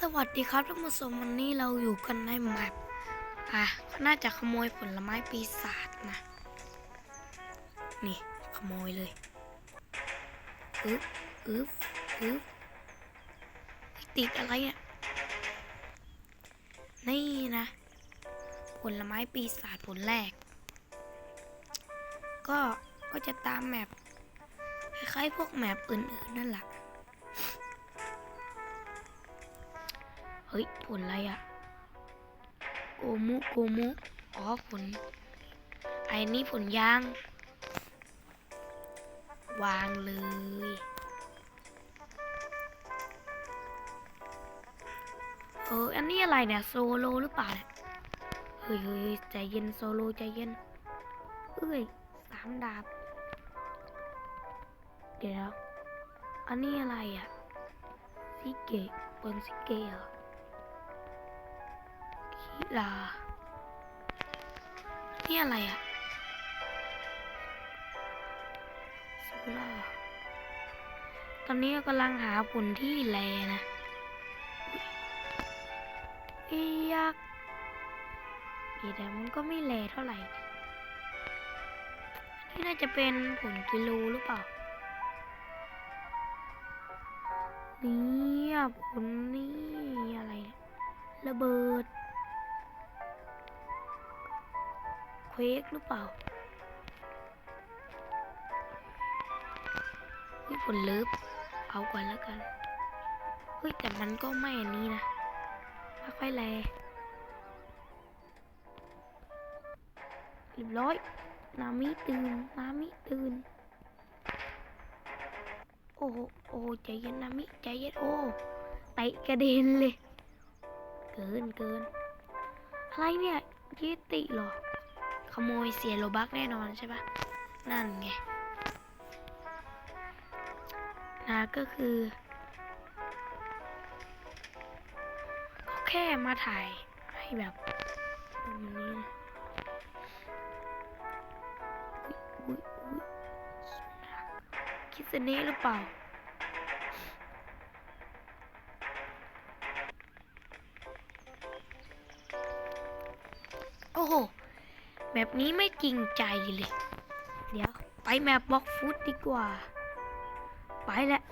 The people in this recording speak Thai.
สวัสดีครับท่านผู้ชมวันนี้เราอยู่กันในแมปอะก็น่าจะขโมยผลไม้ปีศาจนะ นี่ขโมยเลยอึ๊บอึ๊บอึ๊บเฮ้ยติดอะไรอะนี่นะ ผลไม้ปีศาจผลแรก ก็ก็จะตามแมปคล้ายๆพวกแมปอื่นๆนั่นแหละ ฮ้ย ผลอะไรอะโกมุโกมุอ๋อผลไอ้นี่ผลยาง วางเลย เออ อันนี้อะไรเนี่ย โซโลหรือเปล่าเนี่ยเฮ้ยเฮ้ยใจเย็นโซโลใจเย็น เอ้ยสามดาบ เดี๋ยว อันนี้อะไรอะซิเกะเปิงซิเกะเหรอ ลา นี่อะไรอะสุราตอนนี้กำลังหาผลที่แลนะอียกดีแต่มันก็ไม่แลเท่าไหร่ นี่น่าจะเป็นผลกิโลหรือเปล่าเนี่ยผลนี่อะไร ระเบิด ควกหรือเปล่าเฮ้ยผลเลิฟเอาก่อนแล้วกัน เฮ้ย แต่มันก็ไม่อันนี้นะไม่ค่อยแลเรียบร้อย นามิตื่น นามิตื่น โอ้โหโอ้โหใจเย็นนามิใจเย็นโอ้เตะกระเด็นเลย เกินเกินอะไรเนี่ยเยติเหรอ ขโมยเสียโลบักแน่นอนใช่ปะนั่นไงนะก็คือเขาแค่มาถ่ายให้แบบแบบนี้นะคิดเสน่ห์หรือเปล่า แบบนี้ไม่จริงใจเลย เดี๋ยว ไปแมปบล็อกฟุตดีกว่า ไปแล้ว